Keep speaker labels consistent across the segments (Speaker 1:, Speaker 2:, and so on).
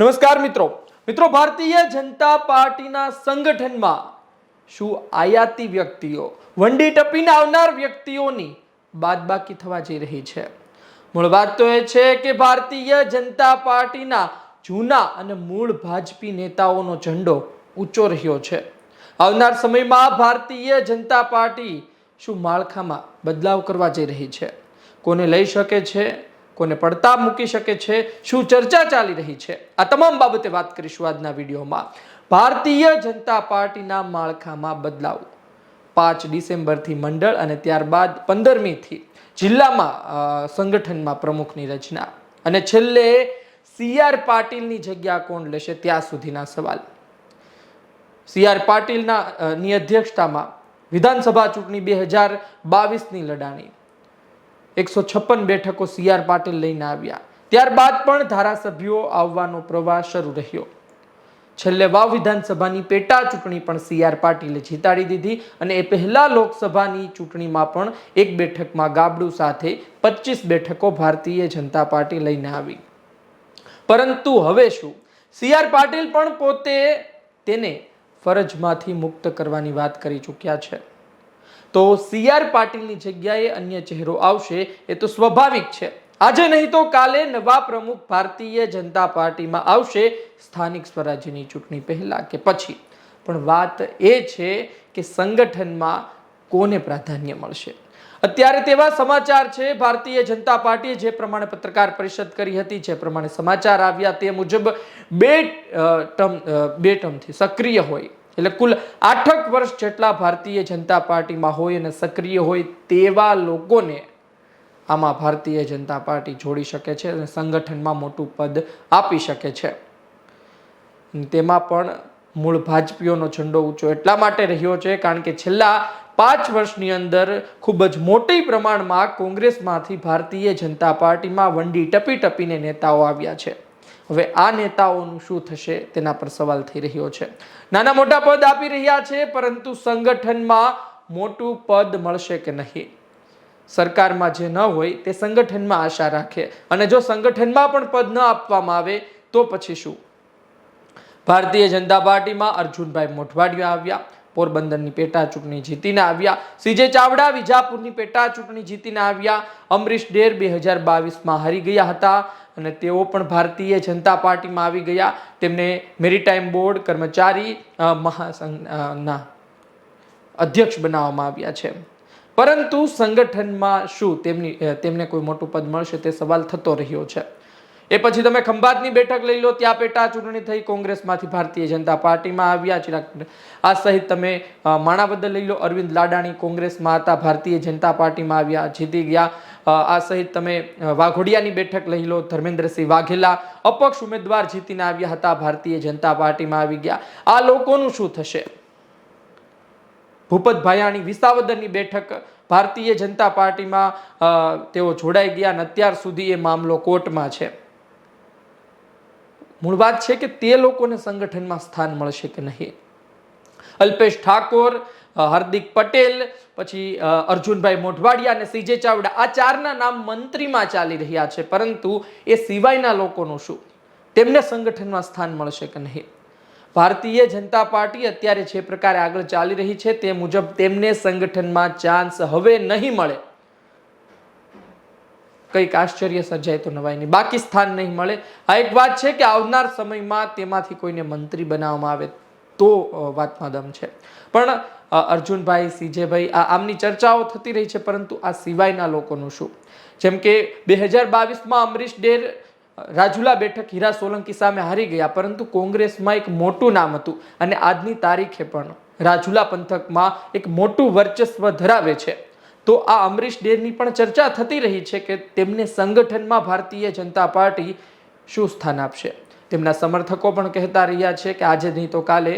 Speaker 1: નમસ્કાર મિત્રો. મિત્રો, ભારતીય જનતા પાર્ટીના સંગઠનમાં શું આયાતી વ્યક્તિઓ, વંડી ટપીને આવનાર વ્યક્તિઓની બાદબાકી થવા જઈ રહી છે? મૂળ વાત તો એ છે કે ભારતીય જનતા પાર્ટીના જૂના અને મૂળ ભાજપી નેતાઓનો ઝંડો ઊંચો રહ્યો છે. આવનાર સમયમાં ભારતીય જનતા પાર્ટી શું માળખામાં બદલાવ કરવા જઈ રહી છે? કોને લઈ શકે છે? કોને પડતા મૂકી શકે છે, શું ચર્ચા ચાલી રહી છે? આ તમામ બાબતે વાત કરીશું આજના વિડીયોમાં. ભારતીય જનતા પાર્ટીના માળખામાં બદલાવ. પાંચ ડિસેમ્બરથી મંડળ અને ત્યારબાદ પંદરમીથી જિલ્લામાં સંગઠનમાં પ્રમુખની રચના. અને છેલ્લે સીઆર પાટીલની જગ્યા કોણ લેશે ત્યાં સુધીના સવાલ. સીઆર પાટીલના ની અધ્યક્ષતામાં વિધાનસભા ચૂંટણી બે હજાર બાવીસની લડાણી. એકસો છપ્પન બેઠકો સી આર પાટીલ લઈને આવ્યા. ત્યારબાદ પણ ધારાસભ્યો આવવાનો પ્રવાસ શરૂ રહ્યો. છેલ્લે વાવ વિધાનસભાની પેટા ચૂંટણી પણ સી આર પાટીલે જીતાડી દીધી અને એ પહેલા લોકસભાની ચૂંટણીમાં પણ એક બેઠકમાં ગાબડું સાથે પચીસ બેઠકો ભારતીય જનતા પાર્ટી લઈને આવી. પરંતુ હવે શું? સી આર પાટીલ પણ પોતે તેને ફરજમાંથી મુક્ત કરવાની વાત કરી ચૂક્યા છે. તો સી આર પાટીલની જગ્યાએ અન્ય ચહેરો આવશે, એ તો સ્વાભાવિક છે. આજે નહીં તો કાલે નવા પ્રમુખ ભારતીય જનતા પાર્ટીમાં આવશે, સ્થાનિક સ્વરાજ્યની ચૂંટણી પહેલાં કે પછી. પણ વાત એ છે કે સંગઠનમાં કોને પ્રાધાન્ય મળશે? અત્યારે તેવા સમાચાર છે, ભારતીય જનતા પાર્ટીએ જે પ્રમાણે પત્રકાર પરિષદ કરી હતી, જે પ્રમાણે સમાચાર આવ્યા તે મુજબ બે ટર્મ બે ટર્મથી સક્રિય હોય. એટલે કુલ આઠક વર્ષ જેટલા ભારતીય જનતા પાર્ટીમાં હોય અને સક્રિય હોય તેવા લોકોને આમાં ભારતીય જનતા પાર્ટી જોડી શકે છે અને સંગઠનમાં મોટું પદ આપી શકે છે. તેમાં પણ મૂળ ભાજપીઓનો ઝંડો ઊંચો એટલા માટે રહ્યો છે કારણ કે છેલ્લા પાંચ વર્ષની અંદર ખૂબ જ મોટી પ્રમાણમાં કોંગ્રેસમાંથી ભારતીય જનતા પાર્ટીમાં વંડી ટપી ટપીને નેતાઓ આવ્યા છે. હવે આ નેતાઓનું શું થશે તેના પર સવાલ થઈ રહ્યો છે. નાના મોટા પદ આપી રહ્યા છે, પરંતુ સંગઠનમાં મોટું પદ મળશે કે નહીં? સરકારમાં જે ન હોય તે સંગઠનમાં આશા રાખે. અને જો સંગઠનમાં પણ પદ ન આપવામાં આવે, તો પછી શું? ભારતીય જનતા પાર્ટીમાં અર્જુનભાઈ મોઢવાડિયા આવ્યા. પોરબંદરની પેટા ચૂંટણી જીતીને આવ્યા. સીજે ચાવડા વિજાપુરની પેટા ચૂંટણી જીતીને આવ્યા. અમરીશ ડેર બે હજાર બાવીસમાં હારી ગયા હતા અને તેઓ પણ ભારતીય જનતા પાર્ટીમાં આવી ગયા. તેમને મેરીટાઈમ બોર્ડ કર્મચારી અ, મહાસંઘ અ, ના અધ્યક્ષ બનાવવામાં આવ્યા છે. પરંતુ સંગઠનમાં શું તેમની તેમને કોઈ મોટું પદ મળશે તે સવાલ થતો રહ્યો છે. એ પછી તમે ખંભાતની બેઠક લઈ લો, ત્યાં પેટા ચૂંટણી થઈ, કોંગ્રેસમાંથી ભારતીય જનતા પાર્ટીમાં આવ્યા, ચિરાગ આ સહિત તમે માણાવદર લઈ લો, અરવિંદ લાડાણી કોંગ્રેસમાં હતા, ભારતીય જનતા પાર્ટીમાં આવ્યા, જીતી ગયા. આ સહિત તમે વાઘોડિયાની બેઠક લઈ લો, ધર્મેન્દ્રસિંહ વાઘેલા, અપક્ષ ઉમેદવાર જીતીને આવ્યા હતા, ભારતીય જનતા પાર્ટીમાં આવી ગયા. આ લોકોનું શું થશે? ભૂપત ભાયાણી વિસાવદરની બેઠક, ભારતીય જનતા પાર્ટીમાં તેઓ જોડાઈ ગયા અને અત્યાર સુધી એ મામલો કોર્ટમાં છે. મૂળ વાત છે કે તે લોકોને સંગઠનમાં સ્થાન મળશે કે નહીં? અલ્પેશ ઠાકોર હાર્દિક પટેલ, પછી અર્જુનભાઈ મોઢવાડિયા અને સીજે ચાવડા આ ચારના નામ મંત્રીમાં ચાલી રહ્યા છે, પરંતુ એ સિવાયના લોકોનું શું? તેમને સંગઠનમાં સ્થાન મળશે કે નહીં? ભારતીય જનતા પાર્ટી અત્યારે જે પ્રકારે આગળ ચાલી રહી છે તે મુજબ તેમને સંગઠનમાં ચાન્સ હવે નહીં મળે. કંઈક આશ્ચર્ય સર્જાય તો નવાય નહીં બાકી સ્થાન નહીં મળે. આ એક વાત છે કે આવનાર સમયમાં તેમાંથી કોઈને મંત્રી બનાવવામાં આવે તો વાતમાં દમ છે. પણ અર્જુનભાઈ, સીજેભાઈ, આ આમની ચર્ચાઓ થતી રહી છે, પરંતુ આ સિવાયના લોકોનું શું? જેમ કે બે હજાર બાવીસમાં અમરીશ ડેર રાજુલા બેઠક હીરા સોલંકી સામે હારી ગયા, પરંતુ કોંગ્રેસમાં એક મોટું નામ હતું અને આજની તારીખે પણ રાજુલા પંથકમાં એક મોટું વર્ચસ્વ ધરાવે છે. તો આ અમરીશ ડેરની પણ ચર્ચા થતી રહી છે કે તેમને સંગઠનમાં ભારતીય જનતા પાર્ટી શું સ્થાન આપશે? તેમના સમર્થકો પણ કહેતા રહ્યા છે કે આજે નહીં તો કાલે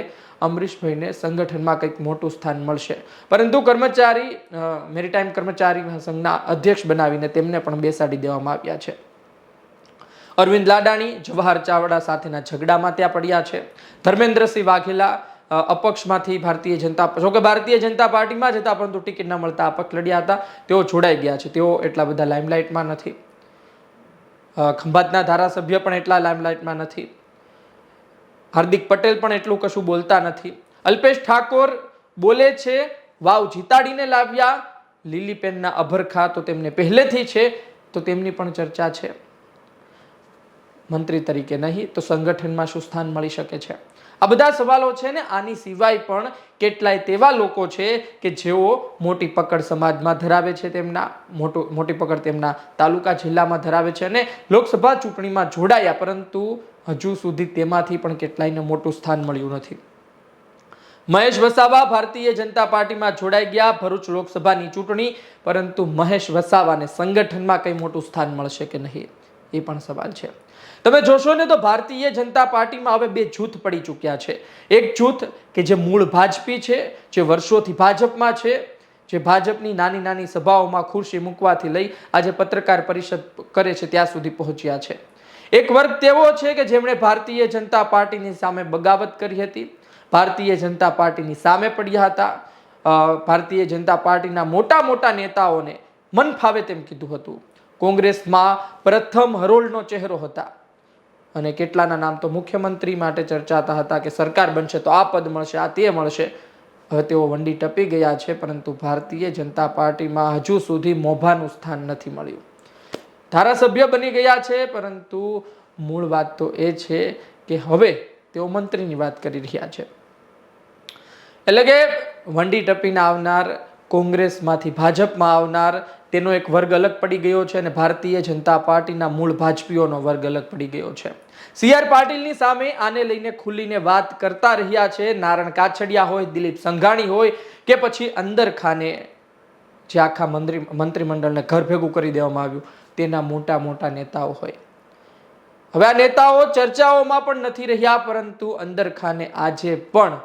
Speaker 1: અમરીશભાઈને સંગઠનમાં કંઈક મોટું સ્થાન મળશે. પરંતુ કર્મચારી મેરીટાઈમ કર્મચારી સંઘના અધ્યક્ષ બનાવીને તેમને પણ બેસાડી દેવામાં આવ્યા છે. અરવિંદ લાડાણી, જવાહર ચાવડા સાથેના ઝઘડામાં ત્યાં પડ્યા છે. ધર્મેન્દ્રસિંહ વાઘેલા અપક્ષમાંથી ભારતીય જનતા જોકે ભારતીય જનતા પાર્ટીમાં જ હતા, પરંતુ ટિકિટ ન મળતા અપક્ષ લડ્યા હતા. તેઓ જોડાઈ ગયા છે. તેઓ એટલા બધા લાઇમલાઇટમાં નથી. ખંભાતના ધારાસભ્ય પણ એટલા લાઇમલાઇટમાં નથી. હાર્દિક પટેલ પણ એટલું કશું બોલતા નથી. અલ્પેશ ઠાકોર બોલે છે, વાવ, જીતાડીને લાવ્યા. લીલીપેનના અભરખા તો તેમને પહેલેથી છે. તો તેમની પણ ચર્ચા છે. મંત્રી તરીકે નહીં, તો સંગઠનમાં શું સ્થાન મળી શકે છે? આ બધા સવાલો છે ને, આની સિવાય પણ કેટલાય તેવા લોકો છે કે જેઓ મોટી પકડ સમાજમાં ધરાવે છે તેમના, મોટું, મોટી પકડ તેમના તાલુકા જિલ્લામાં ધરાવે છે અને લોકસભા ચૂંટણીમાં જોડાયા, પરંતુ હજુ સુધી તેમાંથી પણ કેટલાયને મોટું સ્થાન મળ્યું નથી. મહેશ વસાવા ભારતીય જનતા પાર્ટીમાં જોડાઈ ગયા, ભરૂચ લોકસભાની ચૂંટણી, પરંતુ મહેશ વસાવાને સંગઠનમાં કંઈ મોટું સ્થાન મળશે કે નહીં? એ પણ સવાલ છે. તમે જોશો ને તો ભારતીય જનતા પાર્ટીમાં હવે બે જૂથ પડી ચૂક્યા છે. એક જૂથ કે જે મૂળ ભાજપી છે, જે વર્ષોથી ભાજપમાં છે, જે ભાજપની નાની નાની સભાઓમાં ખુરશી મૂકવાથી લઈ આજે પત્રકાર પરિષદ કરે છે, ત્યાં સુધી પહોંચ્યા છે. એક વર્ગ તેવો છે કે જેમણે ભારતીય જનતા પાર્ટીની સામે બગાવત કરી હતી. ભારતીય જનતા પાર્ટીની સામે પડ્યા હતા. ભારતીય જનતા પાર્ટીના મોટા મોટા નેતાઓને મન ફાવે તેમ કીધું હતું. કોંગ્રેસમાં પ્રથમ હરોળનો ચહેરો હતા. અને કેટલાના નામ તો મુખ્યમંત્રી માટે ચર્ચાતા હતા કે સરકાર બનશે તો આ પદ મળશે, આ તે મળશે. હવે તેઓ વંડી ટપી ગયા છે, પરંતુ ભારતીય જનતા પાર્ટીમાં હજુ સુધી મોભાનું સ્થાન નથી મળ્યું. ધારાસભ્ય બની ગયા છે, પરંતુ મૂળ વાત તો એ છે કે હવે તેઓ મંત્રીની વાત કરી રહ્યા છે. એટલે કે વંડી ટપીને આવનાર કોંગ્રેસમાંથી ભાજપમાં આવનાર તેનો એક વર્ગ અલગ પડી ગયો છે અને ભારતીય જનતા પાર્ટીના મૂળ ભાજપીઓનો વર્ગ અલગ પડી ગયો છે. સીઆર પાટીલની સામે આને લઈને ખુલ્લીને વાત કરતા રહ્યા છે. નારણ કાછડિયા હોય, દિલીપ સંઘાણી હોય કે પછી અંદર ખાને જે આખા મંત્રી, મંત્રીમંડળને ઘર ભેગું કરી દેવામાં આવ્યું, તેના મોટા મોટા નેતાઓ હોય. હવે આ નેતાઓ ચર્ચાઓમાં પણ નથી રહ્યા, પરંતુ અંદર ખાને આજે પણ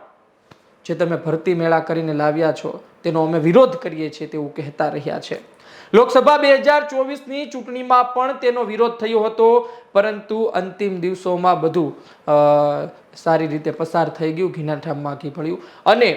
Speaker 1: જે તમે ભરતી મેળા કરીને લાવ્યા છો, તેનો અમે વિરોધ કરીએ છીએ તેવું કહેતા રહ્યા છે. લોકસભા બે હજાર ચોવીસની ચૂંટણીમાં પણ તેનો વિરોધ થયો હતો, પરંતુ અંતિમ દિવસોમાં બધું સારી રીતે પસાર થઈ ગયું, ઘીના ઠામમાં ઘી ભળ્યું. અને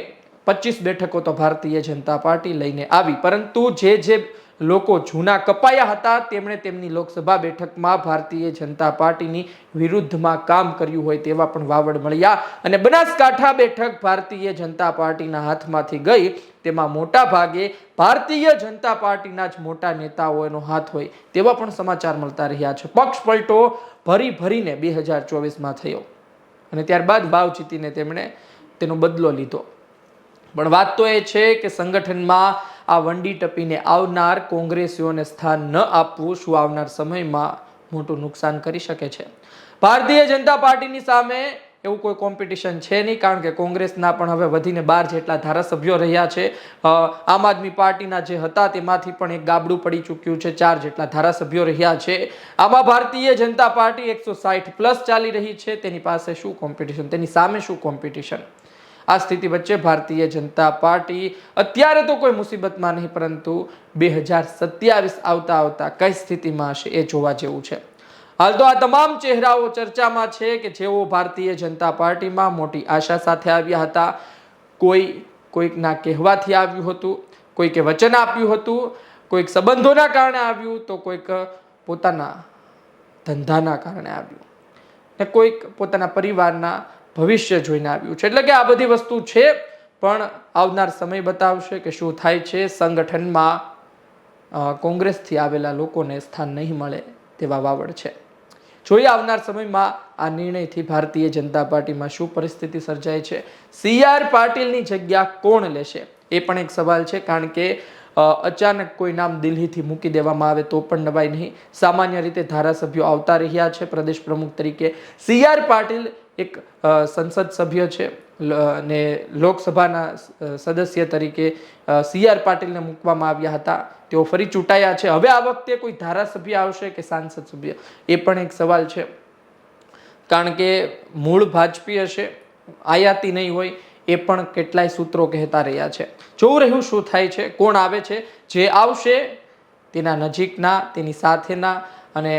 Speaker 1: પચીસ બેઠકો તો ભારતીય જનતા પાર્ટી લઈને આવી. પરંતુ જે જે લોકો જૂના કપાયા હતા, તેમણે તેમની લોકસભા બેઠકમાં ભારતીય જનતા પાર્ટીની વિરુદ્ધમાં કામ કર્યું હોય તેવા પણ વાવડ મળ્યા. અને બનાસકાંઠા બેઠક ભારતીય જનતા પાર્ટીના હાથમાંથી ગઈ. તેમાં મોટા ભાગે ભારતીય જનતા પાર્ટીના જ મોટા નેતાઓનો હાથ હોય તેવા પણ સમાચાર મળતા રહ્યા છે. પક્ષ પલટો ભરી ભરીને બે હજાર ચોવીસમાં થયો. અને ત્યારબાદ ભાવ જીતીને તેમણે તેનો બદલો લીધો. પણ વાત તો એ છે કે સંગઠનમાં આ વંડી ટપીને આવનાર કોંગ્રેસીઓને સ્થાન ન આપવું શું આવનાર સમયમાં મોટું નુકસાન કરી શકે છે? ભારતીય જનતા પાર્ટીની સામે એવું કોઈ કોમ્પિટિશન છે નહીં, કારણ કે કોંગ્રેસના પણ હવે વધીને બાર જેટલા ધારાસભ્યો રહ્યા છે. આમ આદમી પાર્ટીના જે હતા તેમાંથી પણ એક ગાબડું પડી ચૂક્યું છે, ચાર જેટલા ધારાસભ્યો રહ્યા છે. આમાં ભારતીય જનતા પાર્ટી એકસો સાઠ પ્લસ ચાલી રહી છે. તેની પાસે શું કોમ્પિટિશન? તેની સામે શું કોમ્પિટિશન? આ સ્થિતિ વચ્ચે ભારતીય જનતા પાર્ટી અત્યારે તો કોઈ મુસીબતમાં નહીં, પરંતુ બે હજાર સત્યાવીસ આવતા આવતા કઈ સ્થિતિમાં હશે એ જોવા જેવું છે. હાલ તો આ તમામ ચહેરાઓ ચર્ચામાં છે કે જેઓ ભારતીય જનતા પાર્ટીમાં મોટી આશા સાથે આવ્યા હતા. કોઈ કોઈકના કહેવાથી આવ્યું હતું, કોઈકે વચન આપ્યું હતું, કોઈક સંબંધોના કારણે આવ્યું, તો કોઈક પોતાના ધંધાના કારણે આવ્યું. ને કોઈક પોતાના પરિવારના ભવિષ્ય જોઈને આવ્યું છે. એટલે કે આ બધી વસ્તુ છે, પણ આવનાર સમય બતાવશે કે શું થાય છે. સંગઠનમાં કોંગ્રેસથી આવેલા લોકોને સ્થાન નહીં મળે તેવા વાવડ છે. જોઈએ આવનાર સમયમાં આ નિર્ણયથી ભારતીય જનતા પાર્ટીમાં શું પરિસ્થિતિ સર્જાય છે. સી આર પાટીલની જગ્યા કોણ લેશે? એ પણ એક સવાલ છે, કારણ કે અચાનક કોઈ નામ દિલ્હીથી મૂકી દેવામાં આવે તો પણ નવાઈ નહીં. સામાન્ય રીતે ધારાસભ્યો આવતા રહ્યા છે. પ્રદેશ પ્રમુખ તરીકે સી આર પાટીલ એક સંસદ સભ્ય છે. ને લોકસભાના સદસ્ય તરીકે સી આર પાટીલને મૂકવામાં આવ્યા હતા. તેઓ ફરી ચૂંટાયા છે. હવે આ વખતે કોઈ ધારાસભ્ય આવશે કે સાંસદ સભ્ય? એ પણ એક સવાલ છે. કારણ કે મૂળ ભાજપી હશે. આયાતી નહીં હોય. એ પણ કેટલાય સૂત્રો કહેતા રહ્યા છે. જોવું રહ્યું શું થાય છે? કોણ આવે છે? જે આવશે તેના નજીકના, તેની સાથેના અને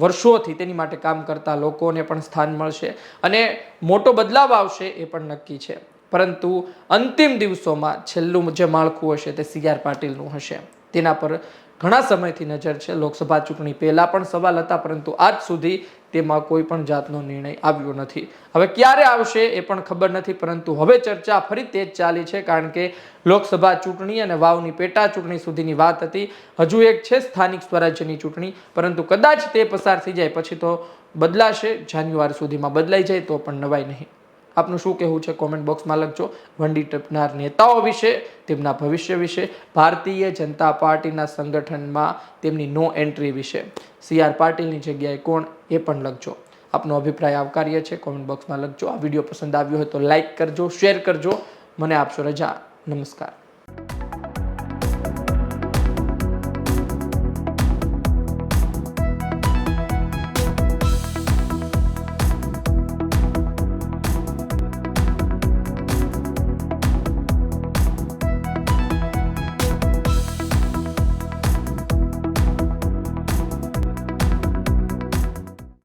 Speaker 1: વર્ષોથી તેની માટે કામ કરતા લોકોને પણ સ્થાન મળશે અને મોટો બદલાવ આવશે એ પણ નક્કી છે. પરંતુ અંતિમ દિવસોમાં છેલ્લું જે માળખું હશે તે સી આર પાટીલનું હશે. તેના પર ઘણા સમયથી નજર છે. લોકસભા ચૂંટણી પહેલાં પણ સવાલ હતા, પરંતુ આજ સુધી તેમાં કોઈ પણ જાતનો નિર્ણય આવ્યો નથી. હવે ક્યારે આવશે એ પણ ખબર નથી, પરંતુ હવે ચર્ચા ફરી તેજ ચાલી છે, કારણ કે લોકસભા ચૂંટણી અને વાવની પેટા ચૂંટણી સુધીની વાત હતી. હજુ એક છે સ્થાનિક સ્વરાજ્યની ચૂંટણી, પરંતુ કદાચ તે પસાર થઈ જાય, પછી તો બદલાશે. જાન્યુઆરી સુધીમાં બદલાઈ જાય તો પણ નવાય નહીં. આપનું શું કહેવું છે? કોમેન્ટ બોક્સમાં લખજો. વંડી ટપનાર નેતાઓ વિશે, તેમના ભવિષ્ય વિશે, ભારતીય જનતા પાર્ટીના સંગઠનમાં તેમની નો એન્ટ્રી વિશે. સી આર પાટીલની જગ્યાએ કોણ એ પણ લખજો. આપનો અભિપ્રાય આવકાર્ય છે. કોમેન્ટ બોક્સમાં લખજો. આ વીડિયો પસંદ આવ્યો હોય તો લાઇક કરજો શેર કરજો. મને આપશો રજા. નમસ્કાર.